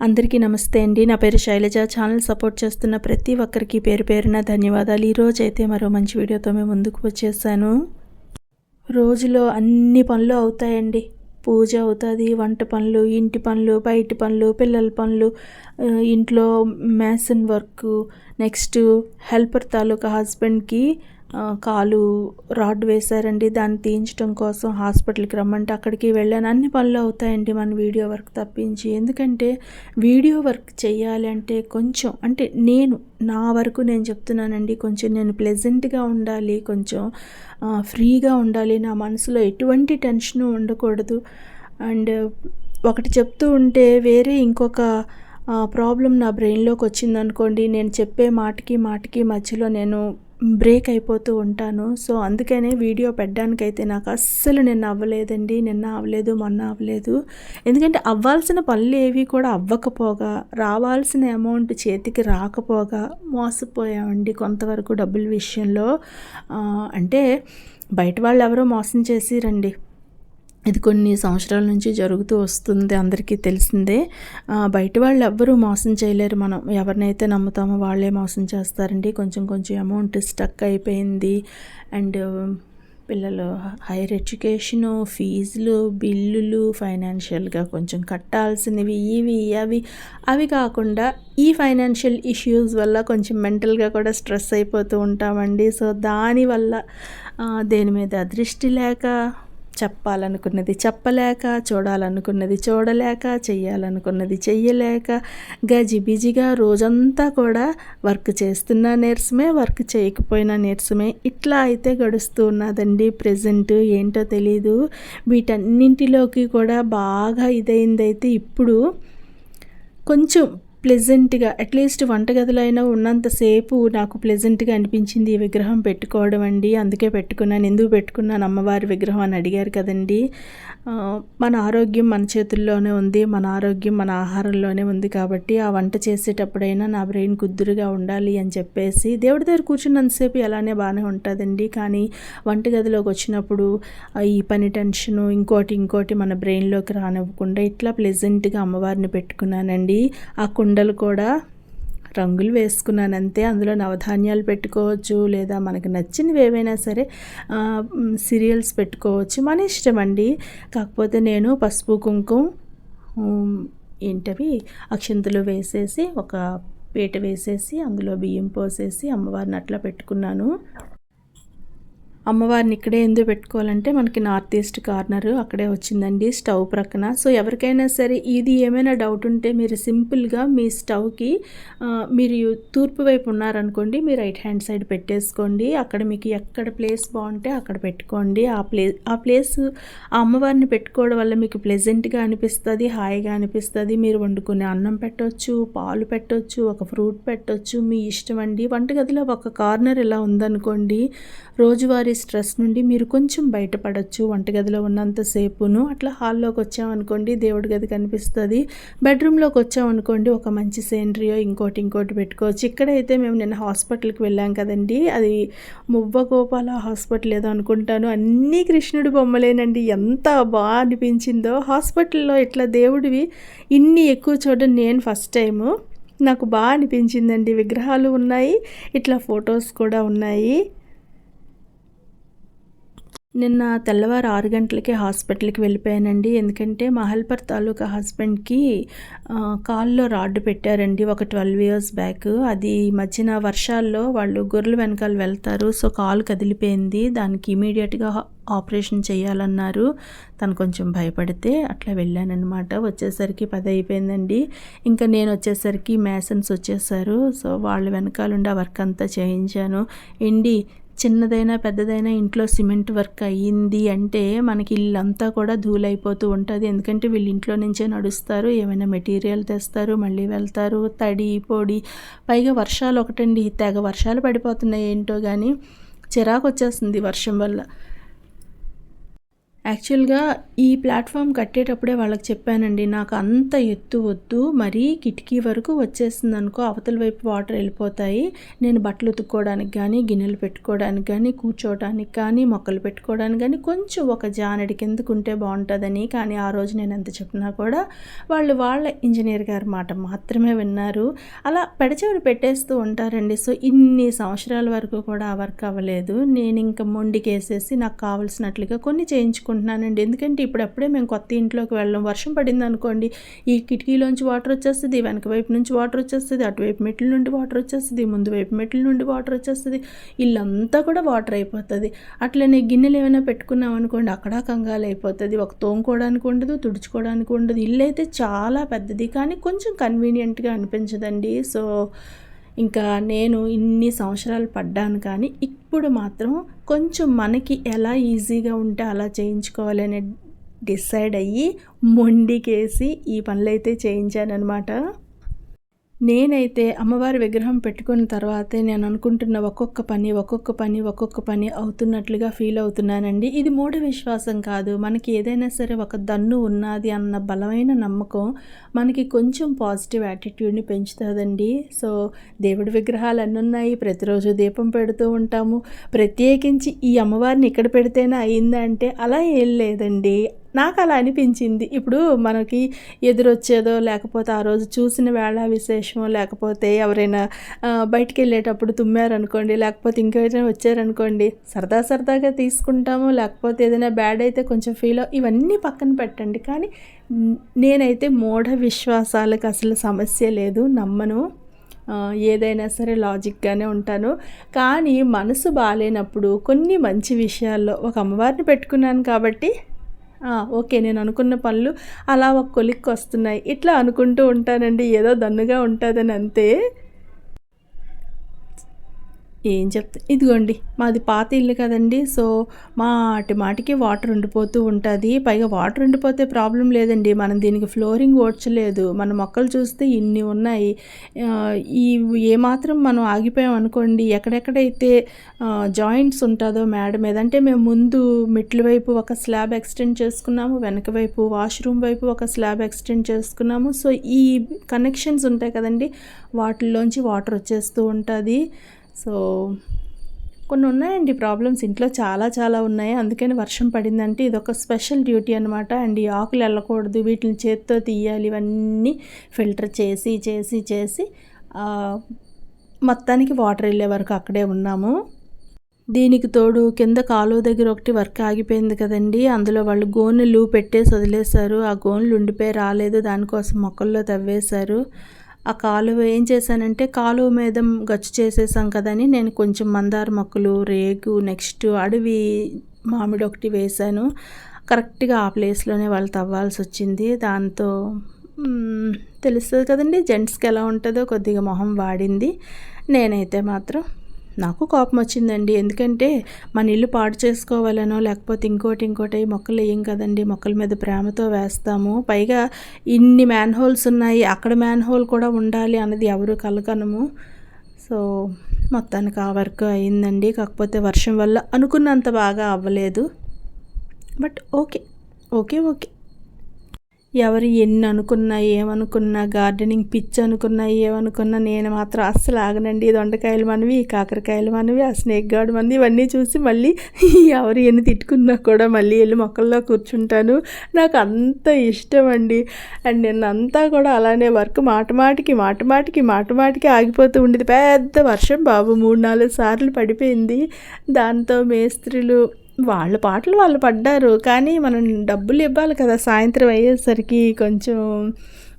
అందరికీ నమస్తే అండి. నా పేరు శైలజ. ఛానల్ సపోర్ట్ చేస్తున్న ప్రతి ఒక్కరికి పేరు పేరున ధన్యవాదాలు. ఈరోజు అయితే మరో మంచి వీడియోతో మేము ముందుకు వచ్చేసాను. రోజులో అన్ని పనులు అవుతాయండి. పూజ అవుతుంది వంట పనులు ఇంటి పనులు బయట పనులు పిల్లల పనులు ఇంట్లో మ్యాసన్ వర్క్ నెక్స్ట్ హెల్పర్ తాలూకా హస్బెండ్కి కాలు రాడ్ వేశారండి. దాన్ని తీయించడం కోసం హాస్పిటల్కి రమ్మంటే అక్కడికి వెళ్ళాను. అన్ని పనులు అవుతాయండి మన వీడియో వర్క్ తప్పించి. ఎందుకంటే వీడియో వర్క్ చేయాలి అంటే కొంచెం అంటే నేను నా వరకు నేను చెప్తున్నానండి కొంచెం నేను ప్లెజెంట్గా ఉండాలి కొంచెం ఫ్రీగా ఉండాలి. నా మనసులో ఎటువంటి టెన్షన్ ఉండకూడదు. అండ్ ఒకటి చెప్తూ ఉంటే వేరే ఇంకొక ప్రాబ్లం నా బ్రెయిన్లోకి వచ్చిందనుకోండి నేను చెప్పే మాటకి మాటకి మధ్యలో నేను బ్రేక్ అయిపోతూ ఉంటాను. సో అందుకనే వీడియో పెట్టడానికైతే నాకు అస్సలు నిన్న అవ్వలేదండి. నిన్న అవ్వలేదు మొన్న అవ్వలేదు. ఎందుకంటే అవ్వాల్సిన పనులు ఏవి కూడా అవ్వకపోగా రావాల్సిన అమౌంట్ చేతికి రాకపోగా మోసపోయామండి కొంతవరకు డబ్బుల విషయంలో. అంటే బయట వాళ్ళు ఎవరో మోసం చేసిరండి. ఇది కొన్ని సంవత్సరాల నుంచి జరుగుతూ వస్తుంది అందరికీ తెలిసిందే. బయట వాళ్ళు ఎవ్వరూ మోసం చేయలేరు. మనం ఎవరినైతే నమ్ముతామో వాళ్ళే మోసం చేస్తారండి. కొంచెం కొంచెం అమౌంట్ స్టక్ అయిపోయింది. అండ్ um, పిల్లలు హైయర్ ఎడ్యుకేషను ఫీజులు బిల్లులు ఫైనాన్షియల్గా కొంచెం కట్టాల్సినవి ఇవి అవి అవి కాకుండా ఈ ఫైనాన్షియల్ ఇష్యూస్ వల్ల కొంచెం మెంటల్గా కూడా స్ట్రెస్ అయిపోతూ ఉంటామండి. సో దానివల్ల దేని మీద దృష్టి లేక చెప్పాలనుకున్నది చెప్పలేక చూడాలనుకున్నది చూడలేక చెయ్యాలనుకున్నది చెయ్యలేక గజిబిజిగా రోజంతా కూడా వర్క్ చేస్తున్న నీరసమే వర్క్ చేయకపోయిన నీరసమే ఇట్లా అయితే గడుస్తూ ఉన్నదండి ప్రజెంట్. ఏంటో తెలీదు. వీటన్నింటిలోకి కూడా బాగా ఇదైందైతే ఇప్పుడు కొంచెం ప్లెజెంట్గా అట్లీస్ట్ వంటగదిలో అయినా ఉన్నంతసేపు నాకు ప్లెజెంట్గా అనిపించింది ఈ విగ్రహం పెట్టుకోవడం అండి. అందుకే పెట్టుకున్నాను ఎందుకు పెట్టుకున్నాను అమ్మవారి విగ్రహం అని అడిగారు కదండి. మన ఆరోగ్యం మన చేతుల్లోనే ఉంది మన ఆరోగ్యం మన ఆహారంలోనే ఉంది కాబట్టి ఆ వంట చేసేటప్పుడైనా నా బ్రెయిన్ కుదురుగా ఉండాలి అని చెప్పేసి దేవుడి దగ్గర కూర్చున్నంతసేపు అలానే బాగానే ఉంటుందండి. కానీ వంటగదిలోకి వచ్చినప్పుడు ఈ పని టెన్షను ఇంకోటి ఇంకోటి మన బ్రెయిన్లోకి రానివ్వకుండా ఇట్లా ప్లెజెంట్గా అమ్మవారిని పెట్టుకున్నానండి. ఆ కుండ కుండలు కూడా రంగులు వేసుకున్నాను అంతే. అందులో నవధాన్యాలు పెట్టుకోవచ్చు లేదా మనకు నచ్చినవి ఏవైనా సరే సీరియల్స్ పెట్టుకోవచ్చు. మన ఇష్టం అండి. కాకపోతే నేను పసుపు కుంకుమ ఏంటవి అక్షంతలు వేసేసి ఒక పీట వేసేసి అందులో బియ్యం పోసేసి అమ్మవారిని అట్లా పెట్టుకున్నాను. అమ్మవారిని ఇక్కడే ఎందుకు పెట్టుకోవాలంటే మనకి నార్త్ ఈస్ట్ కార్నర్ అక్కడే వచ్చిందండి స్టవ్ ప్రక్కన. సో ఎవరికైనా సరే ఇది ఏమైనా డౌట్ ఉంటే మీరు సింపుల్గా మీ స్టవ్కి మీరు తూర్పు వైపు ఉన్నారనుకోండి మీ రైట్ హ్యాండ్ సైడ్ పెట్టేసుకోండి. అక్కడ మీకు ఎక్కడ ప్లేస్ బాగుంటే అక్కడ పెట్టుకోండి. ఆ ప్లే ఆ ప్లేస్ ఆ అమ్మవారిని పెట్టుకోవడం వల్ల మీకు ప్లెజెంట్గా అనిపిస్తుంది హాయిగా అనిపిస్తుంది. మీరు వండుకునే అన్నం పెట్టవచ్చు పాలు పెట్టొచ్చు ఒక ఫ్రూట్ పెట్టొచ్చు మీ ఇష్టం అండి. వంటగదిలో ఒక కార్నర్ ఇలా ఉందనుకోండి రోజువారీ స్ట్రెస్ నుండి మీరు కొంచెం బయటపడవచ్చు వంటగదిలో ఉన్నంతసేపును అట్లా హాల్లోకి వచ్చామనుకోండి దేవుడి గది కనిపిస్తుంది. బెడ్రూమ్లోకి వచ్చామనుకోండి ఒక మంచి సేనరీయో ఇంకోటి ఇంకోటి పెట్టుకోవచ్చు. ఇక్కడైతే మేము నిన్న హాస్పిటల్కి వెళ్ళాం కదండి. అది మువ్వ గోపాల హాస్పిటల్ ఏదో అనుకుంటాను. అన్నీ కృష్ణుడి బొమ్మలేనండి. ఎంత బాగా అనిపించిందో. హాస్పిటల్లో ఇట్లా దేవుడివి ఇన్ని ఎక్కువ చూడడం నేను ఫస్ట్ టైము. నాకు బాగా అనిపించిందండి. విగ్రహాలు ఉన్నాయి ఇట్లా ఫొటోస్ కూడా ఉన్నాయి. నిన్న తెల్లవారు ఆరు గంటలకే హాస్పిటల్కి వెళ్ళిపోయానండి. ఎందుకంటే మా హెల్పర్ తాలూకా హస్బెండ్కి కాల్లో రాడ్డు పెట్టారండి ఒక ట్వెల్వ్ ఇయర్స్ బ్యాక్. అది మధ్యన వర్షాల్లో వాళ్ళు గొర్రెల వెనకాల వెళ్తారు సో కాలు కదిలిపోయింది. దానికి ఇమీడియట్గా ఆపరేషన్ చేయాలన్నారు. తను కొంచెం భయపడితే అట్లా వెళ్ళానన్నమాట. వచ్చేసరికి పది అయిపోయిందండి. ఇంకా నేను వచ్చేసరికి మ్యాసన్స్ వచ్చేసారు. సో వాళ్ళ వెనకాలండి ఆ వర్క్ అంతా చేయించాను. ఎండి చిన్నదైనా పెద్దదైనా ఇంట్లో సిమెంట్ వర్క్ అయ్యింది అంటే మనకి ఇల్లంతా కూడా ధూలైపోతూ ఉంటుంది. ఎందుకంటే వీళ్ళు ఇంట్లో నుంచే నడుస్తారు ఏమైనా మెటీరియల్ తెస్తారు మళ్ళీ వెళ్తారు. తడి పొడి పైగా వర్షాలు ఒకటండి. తెగ వర్షాలు పడిపోతున్నాయి ఏంటో కానీ చిరాకు వచ్చేస్తుంది వర్షం వల్ల. యాక్చువల్గా ఈ ప్లాట్ఫామ్ కట్టేటప్పుడే వాళ్ళకి చెప్పానండి నాకు అంత ఎత్తు వద్దు మరీ కిటికీ వరకు వచ్చేస్తుంది అనుకో అవతల వైపు వాటర్ వెళ్ళిపోతాయి. నేను బట్టలు ఉతుక్కోవడానికి కానీ గిన్నెలు పెట్టుకోవడానికి కానీ కూర్చోవడానికి కానీ మొక్కలు పెట్టుకోవడానికి కానీ కొంచెం ఒక జానడి కిందకు ఉంటే బాగుంటుందని కానీ ఆ రోజు నేను ఎంత చెప్పినా కూడా వాళ్ళు వాళ్ళ ఇంజనీర్ గారి మాట మాత్రమే విన్నారు. అలా పెడచెవిని పెట్టేస్తూ ఉంటారండి. సో ఇన్ని సంవత్సరాల వరకు కూడా ఆ వర్క్ అవ్వలేదు. నేను ఇంకా మొండికేసేసి నాకు కావాల్సినట్లుగా కొన్ని చేయించుకుంటాను అనుకుంటున్నానండి. ఎందుకంటే ఇప్పుడప్పుడే మేము కొత్త ఇంట్లోకి వెళ్ళం వర్షం పడింది అనుకోండి ఈ కిటికీలోంచి వాటర్ వచ్చేస్తుంది వెనక వైపు నుంచి వాటర్ వచ్చేస్తుంది అటువైపు మెట్ల నుండి వాటర్ వచ్చేస్తుంది ముందు వైపు మెట్ల నుండి వాటర్ వచ్చేస్తుంది ఇల్లంతా కూడా వాటర్ అయిపోతుంది. అట్లనే గిన్నెలు ఏమైనా పెట్టుకున్నాం అనుకోండి అక్కడ కంగాలు అయిపోతుంది. ఒక తోముకోవడానికి ఉండదు తుడుచుకోవడానికి ఉండదు. ఇల్లు అయితే చాలా పెద్దది కానీ కొంచెం కన్వీనియంట్గా అనిపించదండి. సో ఇంకా నేను ఇన్ని సంవత్సరాలు పడ్డాను కానీ ఇప్పుడు మాత్రం కొంచెం మనకి ఎలా ఈజీగా ఉంటే అలా చేయించుకోవాలని డిసైడ్ అయ్యి మొండికేసి ఈ పనులైతే చేయించాను చేయించానమాట నేనైతే అమ్మవారి విగ్రహం పెట్టుకున్న తర్వాతే నేను అనుకుంటున్న ఒక్కొక్క పని ఒక్కొక్క పని ఒక్కొక్క పని అవుతున్నట్లుగా ఫీల్ అవుతున్నానండి. ఇది మూఢ విశ్వాసం కాదు. మనకి ఏదైనా సరే ఒక దన్ను ఉన్నది అన్న బలమైన నమ్మకం మనకి కొంచెం పాజిటివ్ యాటిట్యూడ్ని పెంచుతుందండి. సో దేవుడి విగ్రహాలు అన్నీ ఉన్నాయి. ప్రతిరోజు దీపం పెడుతూ ఉంటాము. ప్రత్యేకించి ఈ అమ్మవారిని ఇక్కడ పెడితేనే అయిందంటే అలా ఏం లేదండి. నాకు అలా అనిపించింది. ఇప్పుడు మనకి ఎదురొచ్చేదో లేకపోతే ఆ రోజు చూసిన వేళ విశేషం లేకపోతే ఎవరైనా బయటికి వెళ్ళేటప్పుడు తుమ్మారనుకోండి లేకపోతే ఇంకెవరైనా వచ్చారనుకోండి సరదా సరదాగా తీసుకుంటాము లేకపోతే ఏదైనా బ్యాడ్ అయితే కొంచెం ఫీల్ ఇవన్నీ పక్కన పెట్టండి. కానీ నేనైతే మూఢ విశ్వాసాలకు అసలు సమస్య లేదు నమ్మను. ఏదైనా సరే లాజిక్గానే ఉంటాను. కానీ మనసు బాగాలేనప్పుడు కొన్ని మంచి విషయాల్లో ఒక అమ్మవారిని పెట్టుకున్నాను కాబట్టి ఓకే నేను అనుకున్న పనులు అలా ఒక కొలిక్కి వస్తున్నాయి. ఇట్లా అనుకుంటూ ఉంటానండి. ఏదో దన్నుగా ఉంటుందని అంతే. ఏం చెప్తా? ఇదిగోండి మాది పాత ఇల్లు కదండి సో మాటి మాటికి వాటర్ ఉండిపోతూ ఉంటుంది. పైగా వాటర్ ఉండిపోతే ప్రాబ్లం లేదండి మనం దీనికి ఫ్లోరింగ్ ఓడ్చలేదు. మన మొక్కలు చూస్తే ఇన్ని ఉన్నాయి. ఈ ఏమాత్రం మనం ఆగిపోయాం అనుకోండి ఎక్కడెక్కడైతే జాయింట్స్ ఉంటుందో మేడ మీద అంటే మేము ముందు మిట్ల వైపు ఒక స్లాబ్ ఎక్స్టెండ్ చేసుకున్నాము వెనక వైపు వాష్రూమ్ వైపు ఒక స్లాబ్ ఎక్స్టెండ్ చేసుకున్నాము. సో ఈ కనెక్షన్స్ ఉంటాయి కదండి వాటిల్లోంచి వాటర్ వచ్చేస్తూ ఉంటుంది. సో కొన్ని ఉన్నాయండి ప్రాబ్లమ్స్. ఇంట్లో చాలా చాలా ఉన్నాయి. అందుకని వర్షం పడిందంటే ఇది ఒక స్పెషల్ డ్యూటీ అనమాట అండ్ ఈ ఆకులు వెళ్ళకూడదు. వీటిని చేత్తో తీయాలి. ఇవన్నీ ఫిల్టర్ చేసి చేసి చేసి మొత్తానికి వాటర్ వెళ్ళే వరకు అక్కడే ఉన్నాము. దీనికి తోడు కింద కాలువ దగ్గర ఒకటి వర్క్ ఆగిపోయింది కదండి. అందులో వాళ్ళు గోనెలు పెట్టేసి వదిలేశారు. ఆ గోనెలు ఉండిపోయి రాలేదు. దానికోసం మొక్కల్లో తవ్వేశారు. ఆ కాలువ ఏం చేశానంటే కాలువ మీద గచ్చు చేసేసాం కదని నేను కొంచెం మందార మొక్కలు రేగు నెక్స్ట్ అడవి మామిడి ఒకటి వేశాను. కరెక్ట్గా ఆ ప్లేస్లోనే వాళ్ళు తవ్వాల్సి వచ్చింది. దాంతో తెలుస్తుంది కదండి జెంట్స్కి ఎలా ఉంటుందో కొద్దిగా మొహం వాడింది. నేనైతే మాత్రం నాకు కోపం వచ్చిందండి ఎందుకంటే మన ఇల్లు పాడు చేసుకోవాలనో లేకపోతే ఇంకోటి ఇంకోటి మొక్కలు వేయం కదండి. మొక్కల మీద ప్రేమతో వేస్తాము. పైగా ఇన్ని మ్యాన్ హోల్స్ ఉన్నాయి. అక్కడ మ్యాన్ హోల్ కూడా ఉండాలి అన్నది ఎవరు కలగనము. సో మొత్తానికి ఆ వర్క్ అయిందండి. కాకపోతే వర్షం వల్ల అనుకున్నంత బాగా అవ్వలేదు. But okay. Okay okay. ఎవరు ఎన్ని అనుకున్నా ఏమనుకున్నా గార్డెనింగ్ పిచ్ అనుకున్నా ఏమనుకున్నా నేను మాత్రం అస్సలు ఆగనండి. దొండకాయలు మనవి కాకరకాయలు మనవి ఆ స్నేక్ గార్డ్ మనది ఇవన్నీ చూసి మళ్ళీ ఎవరు ఎన్ని తిట్టుకున్నా కూడా మళ్ళీ వెళ్ళి మొక్కల్లో కూర్చుంటాను. నాకు అంత ఇష్టం అండి. అండ్ నేను అంతా కూడా అలానే వర్క్ మాట మాటికి మాట మాటికి మాట మాటికి ఆగిపోతూ ఉండేది. పెద్ద వర్షం బాబు మూడు నాలుగు సార్లు పడిపోయింది. దాంతో మేస్త్రీలు వాళ్ళ పాటలు వాళ్ళు పడ్డారు. కానీ మనం డబ్బులు ఇవ్వాలి కదా సాయంత్రం అయ్యేసరికి కొంచెం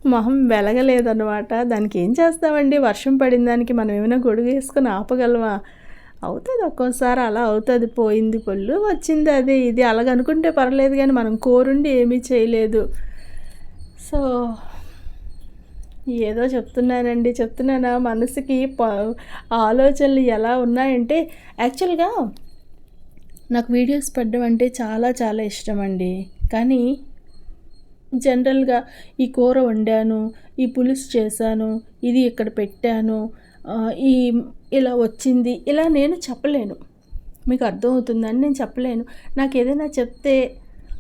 మొహం వెలగలేదన్నమాట. దానికి ఏం చేస్తామండి? వర్షం పడిన దానికి మనం ఏమైనా గొడుగు వేసుకొని ఆపగలమా? అవుతుంది ఒక్కోసారి అలా అవుతుంది. పోయింది పొల్లు వచ్చింది అదే ఇది అలాగనుకుంటే పర్లేదు కానీ మనం కోరుండి ఏమీ చేయలేదు. సో ఏదో చెప్తున్నానండి. చెప్తున్నానా? మనసుకి ఆలోచనలు ఎలా ఉన్నాయంటే యాక్చువల్గా నాకు వీడియోస్ పడ్డం అంటే చాలా చాలా ఇష్టం అండి కానీ జనరల్గా ఈ కూర వండాను ఈ పులుసు చేశాను ఇది ఇక్కడ పెట్టాను ఈ ఇలా వచ్చింది ఇలా నేను చెప్పలేను. మీకు అర్థమవుతుందని నేను చెప్పలేను. నాకు ఏదైనా చెప్తే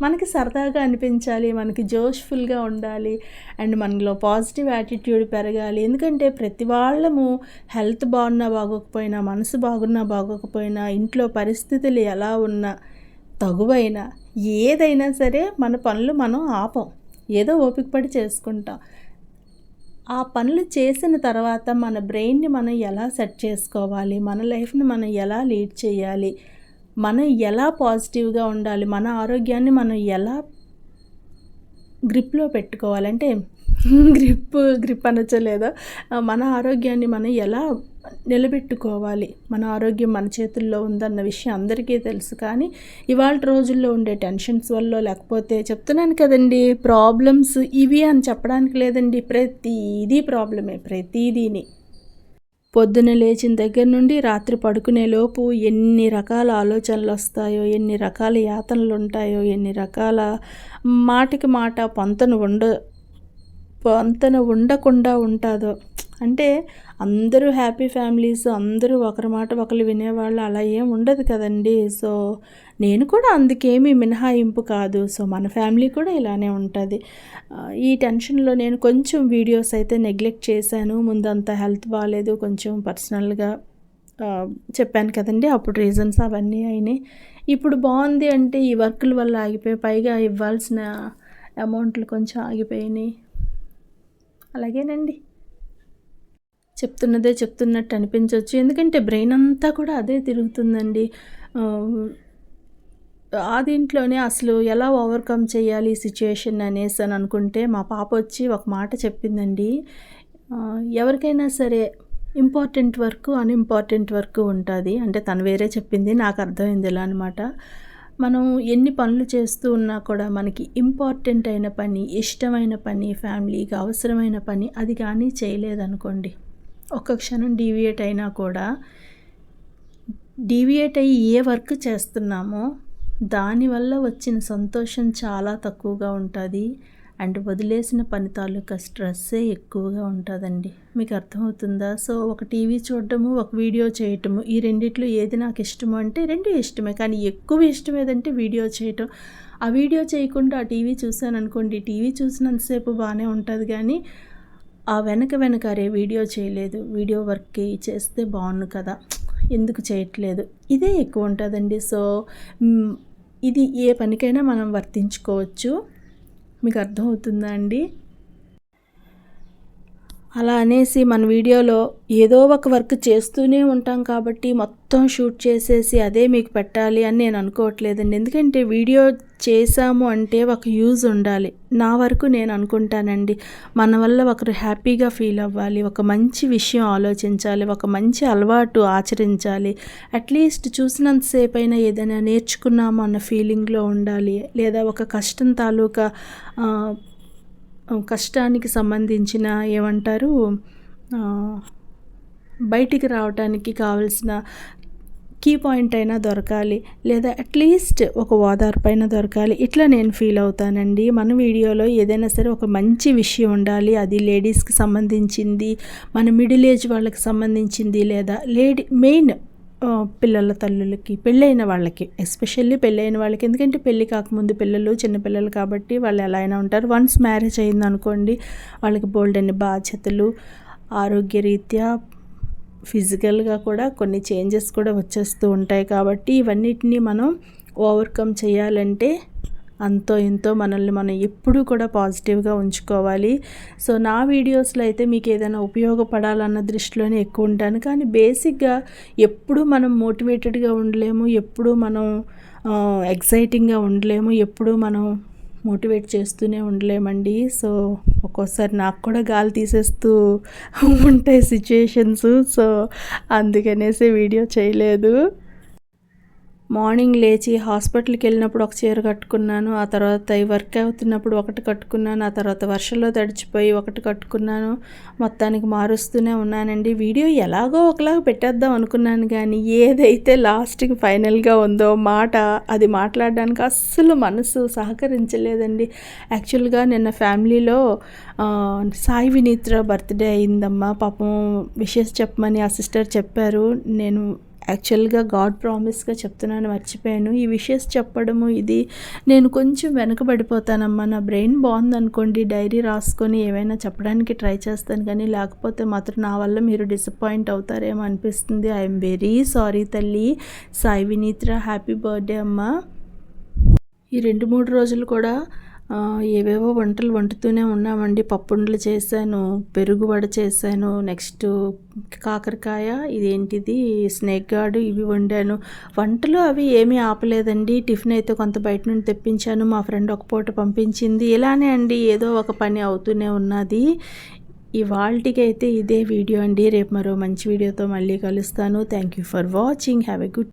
మనకి సరదాగా అనిపించాలి మనకి జోష్ఫుల్గా ఉండాలి అండ్ మనలో పాజిటివ్ యాటిట్యూడ్ పెరగాలి. ఎందుకంటే ప్రతి వాళ్ళము హెల్త్ బాగున్నా బాగోకపోయినా మనసు బాగున్నా బాగోకపోయినా ఇంట్లో పరిస్థితులు ఎలా ఉన్నా తగువైనా ఏదైనా సరే మన పనులు మనం ఆపం. ఏదో ఓపిక పడి చేసుకుంటాం. ఆ పనులు చేసిన తర్వాత మన బ్రెయిన్ని మనం ఎలా సెట్ చేసుకోవాలి? మన లైఫ్ని మనం ఎలా లీడ్ చేయాలి? మనం ఎలా పాజిటివ్గా ఉండాలి మన ఆరోగ్యాన్ని మనం ఎలా గ్రిప్లో పెట్టుకోవాలంటే గ్రిప్ గ్రిప్ అనొచ్చలేదా మన ఆరోగ్యాన్ని మనం ఎలా నిలబెట్టుకోవాలి మన ఆరోగ్యం మన చేతుల్లో ఉందన్న విషయం అందరికీ తెలుసు. కానీ ఇవాళ రోజుల్లో ఉండే టెన్షన్స్ వల్ల లేకపోతే చెప్తున్నాను కదండి ప్రాబ్లమ్స్ ఇవి అని చెప్పడానికి లేదండి ప్రతిదీ ప్రాబ్లమే ప్రతిదీని. పొద్దున లేచిన దగ్గర నుండి రాత్రి పడుకునే లోపు ఎన్ని రకాల ఆలోచనలు వస్తాయో ఎన్ని రకాల యాతనలు ఉంటాయో ఎన్ని రకాల మాటకి మాట పొంతను ఉండ పొంతన ఉండకుండా ఉంటుందో. అంటే అందరూ హ్యాపీ ఫ్యామిలీస్ అందరూ ఒకరి మాట ఒకరు వినేవాళ్ళు అలా ఏం ఉండదు కదండి. సో నేను కూడా అందుకేమీ మినహాయింపు కాదు. సో మన ఫ్యామిలీ కూడా ఇలానే ఉంటుంది. ఈ టెన్షన్లో నేను కొంచెం వీడియోస్ అయితే నెగ్లెక్ట్ చేశాను. ముందంతా హెల్త్ బాగాలేదు కొంచెం పర్సనల్గా చెప్పాను కదండి. అప్పుడు రీజన్స్ అవన్నీ అయినాయి. ఇప్పుడు బాగుంది అంటే ఈ వర్కుల వల్ల ఆగిపోయి పైగా ఇవ్వాల్సిన అమౌంట్లు కొంచెం ఆగిపోయినాయి. అలాగేనండి. చెప్తున్నదే చెప్తున్నట్టు అనిపించవచ్చు ఎందుకంటే బ్రెయిన్ అంతా కూడా అదే తిరుగుతుందండి. ఆ దీంట్లోనే అసలు ఎలా ఓవర్కమ్ చేయాలి ఈ సిచ్యుయేషన్ అనేసి అని అనుకుంటే మా పాప వచ్చి ఒక మాట చెప్పిందండి. ఎవరికైనా సరే ఇంపార్టెంట్ వర్క్ అన్ఇంపార్టెంట్ వర్క్ ఉంటుంది. అంటే తను వేరే చెప్పింది నాకు అర్థమైంది ఇలా అనమాట మనం ఎన్ని పనులు చేస్తూ ఉన్నా కూడా మనకి ఇంపార్టెంట్ అయిన పని ఇష్టమైన పని ఫ్యామిలీకి అవసరమైన పని అది కానీ చేయలేదనుకోండి. ఒక్క క్షణం డీవియేట్ అయినా కూడా డీవియేట్ అయ్యి ఏ వర్క్ చేస్తున్నామో దానివల్ల వచ్చిన సంతోషం చాలా తక్కువగా ఉంటుంది. అండ్ వదిలేసిన పని తాలూకా స్ట్రెస్సే ఎక్కువగా ఉంటుందండి. మీకు అర్థమవుతుందా? సో ఒక టీవీ చూడటము ఒక వీడియో చేయటము ఈ రెండిట్లో ఏది నాకు ఇష్టము అంటే రెండు ఇష్టమే. కానీ ఎక్కువ ఇష్టం ఏదంటే వీడియో చేయటం. ఆ వీడియో చేయకుండా ఆ టీవీ చూశాను అనుకోండి టీవీ చూసినంతసేపు బాగానే ఉంటుంది కానీ ఆ వెనక వెనక అరే వీడియో చేయలేదు వీడియో వర్క్ చేస్తే బాగుండు కదా ఎందుకు చేయట్లేదు? ఇదే ఎక్కువ ఉంటుందండి. సో ఇది ఏ పనికైనా మనం వర్తించుకోవచ్చు. మీకు అర్థమవుతుందా అండి? అలా అనేసి మన వీడియోలో ఏదో ఒక వర్క్ చేస్తూనే ఉంటాం కాబట్టి మొత్తం షూట్ చేసేసి అదే మీకు పెట్టాలి అని నేను అనుకోవట్లేదండి. ఎందుకంటే వీడియో చేశాము అంటే ఒక యూజ్ ఉండాలి. నా వరకు నేను అనుకుంటానండి. మన వల్ల ఒకరు హ్యాపీగా ఫీల్ అవ్వాలి ఒక మంచి విషయం ఆలోచించాలి ఒక మంచి అలవాటు ఆచరించాలి అట్లీస్ట్ చూసినంతసేపు అయినా ఏదైనా నేర్చుకున్నాము అన్న ఫీలింగ్లో ఉండాలి లేదా ఒక కష్టం తాలూకా కష్టానికి సంబంధించిన ఏమంటారు బయటికి రావడానికి కావలసిన కీ పాయింట్ అయినా దొరకాలి లేదా అట్లీస్ట్ ఒక ఓదార్పైన దొరకాలి. ఇట్లా నేను ఫీల్ అవుతానండి. మన వీడియోలో ఏదైనా సరే ఒక మంచి విషయం ఉండాలి. అది లేడీస్కి సంబంధించింది మన మిడిల్ ఏజ్ వాళ్ళకి సంబంధించింది లేదా లేడీ మెయిన్ పిల్లల తల్లులకి పెళ్ళైన వాళ్ళకి ఎస్పెషల్లీ పెళ్ళైన వాళ్ళకి. ఎందుకంటే పెళ్ళి కాకముందు పిల్లలు చిన్నపిల్లలు కాబట్టి వాళ్ళు ఎలా అయినా ఉంటారు. వన్స్ మ్యారేజ్ అయింది అనుకోండి వాళ్ళకి బోల్డ్ అనే బాధ్యతలు ఆరోగ్యరీత్యా ఫిజికల్గా కూడా కొన్ని చేంజెస్ కూడా వచ్చేస్తూ ఉంటాయి కాబట్టి ఇవన్నిటిని మనం ఓవర్కమ్ చేయాలంటే అంతో ఎంతో మనల్ని మనం ఎప్పుడూ కూడా పాజిటివ్గా ఉంచుకోవాలి. సో నా వీడియోస్లో అయితే మీకు ఏదైనా ఉపయోగపడాలన్న దృష్టిలోనే ఎక్కువ ఉంటాను. కానీ బేసిక్గా ఎప్పుడు మనం మోటివేటెడ్గా ఉండలేము ఎప్పుడు మనం ఎగ్జైటింగ్గా ఉండలేము ఎప్పుడు మనం మోటివేట్ చేస్తూనే ఉండలేమండి. సో ఒక్కోసారి నాకు కూడా గాలి తీసేస్తూ ఉంటాయి సిచ్యుయేషన్స్. సో అందుకనేసి వీడియో చేయలేదు. మార్నింగ్ లేచి హాస్పిటల్కి వెళ్ళినప్పుడు ఒక చీర కట్టుకున్నాను ఆ తర్వాత ఈ వర్క్ అవుతున్నప్పుడు ఒకటి కట్టుకున్నాను ఆ తర్వాత వర్షంలో తడిచిపోయి ఒకటి కట్టుకున్నాను మొత్తానికి మారుస్తూనే ఉన్నానండి. వీడియో ఎలాగో ఒకలాగా పెట్టేద్దాం అనుకున్నాను కానీ ఏదైతే లాస్ట్కి ఫైనల్గా ఉందో మాట అది మాట్లాడడానికి అస్సలు మనసు సహకరించలేదండి. యాక్చువల్గా నిన్న ఫ్యామిలీలో సాయి వినీత్ర బర్త్డే అయిందమ్మా పాపం విషెస్ చెప్పమని ఆ సిస్టర్ చెప్పారు. నేను యాక్చువల్గా గాడ్ ప్రామిస్గా చెప్తున్నాను మర్చిపోయాను. ఈ విషయస్ చెప్పడము ఇది. నేను కొంచెం వెనకబడిపోతానమ్మా. నా బ్రెయిన్ బాగుందనుకోండి డైరీ రాసుకొని ఏమైనా చెప్పడానికి ట్రై చేస్తాను కానీ లేకపోతే మాత్రం నా వల్ల మీరు డిసప్పాయింట్ అవుతారేమో అనిపిస్తుంది. ఐఎమ్ వెరీ సారీ తల్లి. సాయి వినీత్ర హ్యాపీ బర్త్డే అమ్మా. ఈ రెండు మూడు రోజులు కూడా ఏవేవో వంటలు వండుతూనే ఉన్నామండి. పప్పుండలు చేశాను పెరుగు వడ చేశాను నెక్స్ట్ కాకరకాయ ఇదేంటిది స్నేక్ గార్డు ఇవి వండాను. వంటలు అవి ఏమీ ఆపలేదండి. టిఫిన్ అయితే కొంత బయట నుండి తెప్పించాను. మా ఫ్రెండ్ ఒక పూట పంపించింది. ఇలానే అండి ఏదో ఒక పని అవుతూనే ఉన్నది. ఇవాళకైతే అయితే ఇదే వీడియో అండి. రేపు మరో మంచి వీడియోతో మళ్ళీ కలుస్తాను. Thank you for watching have a good